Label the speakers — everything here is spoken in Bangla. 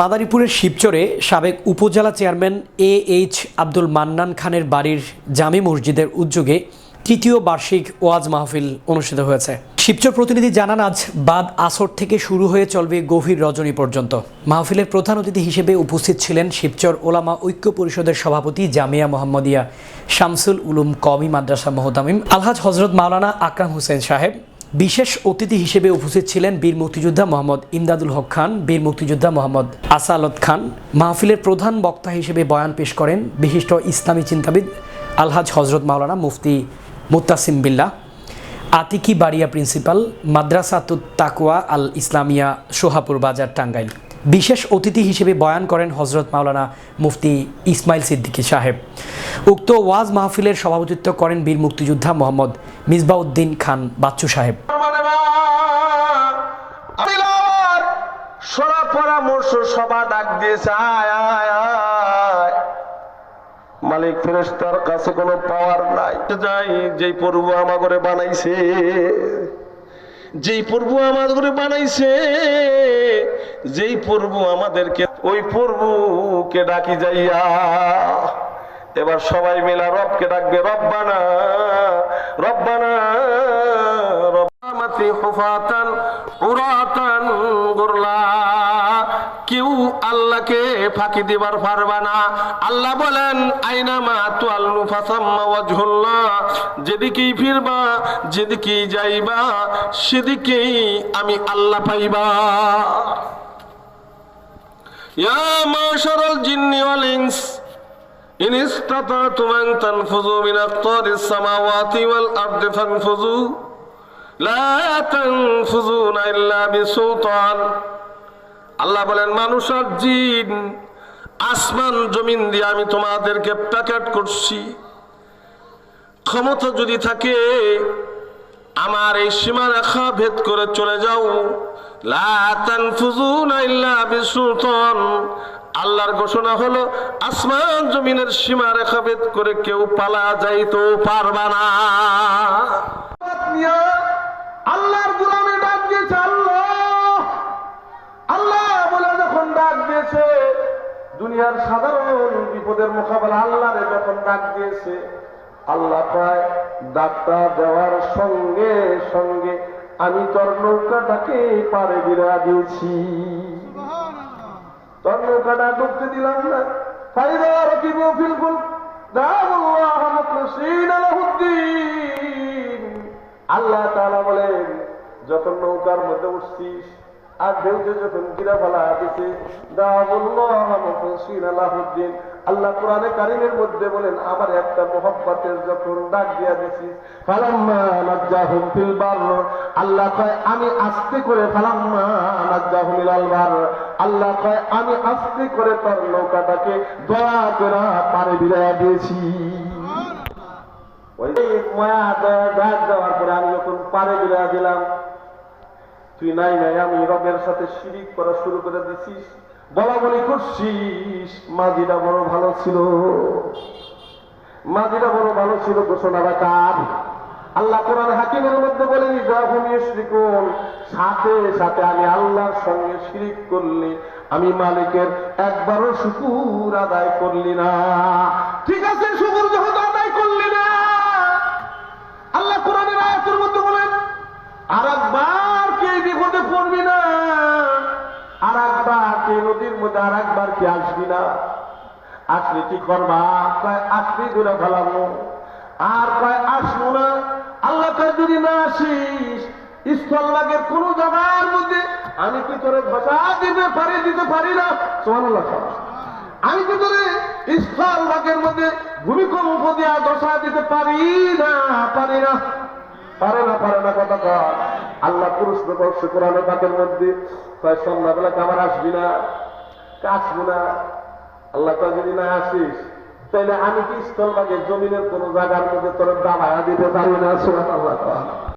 Speaker 1: মাদারীপুরের শিবচরে সাবেক উপজেলা chairman A H Abdul Mannan খানের বাড়ির জামি মসজিদের উদ্যোগে তৃতীয় বার্ষিক ওয়াজ মাহফিল অনুষ্ঠিত হয়েছে। শিবচর প্রতিনিধি জানান, আজ বাদ আসর থেকে শুরু হয়ে চলবে গভীর রজনী পর্যন্ত। মাহফিলের প্রধান অতিথি হিসেবে উপস্থিত ছিলেন শিবচর ওলামা ঐক্য পরিষদের সভাপতি জামিয়া মোহাম্মদিয়া, শামসুল উলুম কমি মাদ্রাসা মোহতামিম, আলহাজ হজরত মাওলানা আকরাম হোসেন সাহেব বিশেষ অতিথি হিসেবে উপস্থিত ছিলেন বীর মুক্তিযোদ্ধা মোহাম্মদ ইমদাদুল হক খান, বীর মুক্তিযোদ্ধা মোহাম্মদ আসালত খান। মাহফিলের প্রধান বক্তা হিসেবে বয়ান পেশ করেন বিশিষ্ট ইসলামী চিন্তাবিদ আলহাজ হজরত মাওলানা মুফতি মুত্তাসিম বিল্লা আতিকি বাড়িয়া প্রিন্সিপাল, মাদ্রাসাতুত তাকুয়া আল ইসলামিয়া সোহাপুর বাজার টাঙ্গাইল। বিশেষ অতিথি হিসেবে বয়ান করেন হজরত মাওলানা মুফতি ইসমাইল সিদ্দিকী সাহেব। উক্ত ওয়াজ মাহফিলের সভাপতিত্ব করেন বীর মুক্তিযোদ্ধা মোহাম্মদ মিসবাউদ্দিন খান বাচ্চু সাহেব।
Speaker 2: পরামর্শ সভা ডাক দিয়েছে মালিক ফেরেশতার কাছে কোনো পাওয়ার নাই। যাই, যেই পর্ব আমা করে বানাইছে। যেই পর্ব আমাদের বানাইছে, যেই পর্ব আমাদেরকে ওই পর্বকে ডাকি যাইয়া, এবার সবাই মেলা রবকে ডাকবে, রব্বানা রব্বানা রব্বামাতি হুফাতান, উরাতান গুরলা কেউ আল্লাহকে ফাঁকি দিবার পারবা না আল্লাহ বলেন আইনামা তু আল্লু ফাসাম্মা ওয়াজহুল্লাহ যেদিকেই ফিরবা যেদিকেই যাইবা সেদিকেই আমি আল্লাহ পাইবা يا معشر الجن والإنس إن استطعتم أن تنفذوا من أقطار السماوات والأرض فانفذوا لا تنفذون إلا بسلطان আল্লাহ বলেন, মানুষ আর জিন, আসমান, জমিন দিয়ে আমি তোমাদেরকে প্যাকেট করছি। ক্ষমতা যদি থাকে, আমার এই সীমা রেখা ভেদ করে চলে যাও। আল্লাহর ঘোষণা হলো, আসমান, জমিনের সীমা রেখা ভেদ করে কেউ পালা যাইতো পারবা না। আল্লাহর দিয়েছে দুনিয়ার সাধারণ বিপদের মোকাবেলা আল্লাহরে যখন ডাক দিয়েছে আল্লাহ কয় ডাকটা দেওয়ার সঙ্গে সঙ্গে আমি তোর নৌকাটাকে পারে বিরা দিয়েছি। তোর নৌকাটা ডুবতে দিলাম না। ফাইদা রকিব ফিল ফুল দাবুল্লাহ মুখলিসিন লাহুদ্দিন। আল্লাহ তাআলা বলেন যখন নৌকার মধ্যে উঠছিস আর ঢেউতে যখন গিরা ফেলা দিছে দাবুল্লাহ মুখলিসিন লাহুদ্দিন আল্লাহ কোরআনে কারিমের মধ্যে বলেন, আমার একটা মোহব্বতের যখন ডাক দিয়া বার। আল্লাহ কয়, আমি আস্তে করে আল্লাহ কয়, আমি আস্তে করে তার নৌকাটাকে দয়া করে পারে বিরায়া দিয়েছি। ওই মায়া দয়া ডাক দেওয়ার পরে আমি যখন পারে বিরায়া দিলাম তুই নাই নাই, আমি রবের সাথে শিরিক করা শুরু করে দিছিস। বলা বলি করছিস মাঝিটা বড় ভালো ছিল। মাঝিটা বড় ভালো ছিল ঘোষণাটা কার? আল্লাহ কোরআন হাকিমের মধ্যে বলেনি ইশরিকুন। সাথে সাথে আমি আল্লাহর সঙ্গে শিরিক করলি, আমি মালিকের একবারও শুকুর আদায় করলি না। ঠিক আছে, শুকুর যখন আদায় করলি না। আল্লাহ কোরআনের আয়াতের মধ্যে বলেন, আর একবার একবার নদীর মধ্যে আর একবার কি আসবি না? আসলে কি করবা? কয়, আসবি দূরে ফেলাবো আর কয়, আসব না। আল্লাহ কয়, যদি না আসিস লাগের কোন জায়গার মধ্যে আমি কি তোরে ধসা দিতে পারি দিতে পারি না? সোহানুল্লাহ আমি কি তোরে স্থল ভাগের মধ্যে ভূমিকম্প দিয়া দশা দিতে পারি না? পারি না। পারে না পারে না, কথা কর আল্লাহ পুরুষ করছে কোরআনে পাকের মধ্যে তাই সন্ধ্যাবেলা কামার আসবি না আসব না। আল্লাহ তা যদি না আসিস তাহলে আমি কি স্থল লাগে জমিনের কোন জায়গার মধ্যে তোর দাবায়া দিতে পারি না? আল্লাহ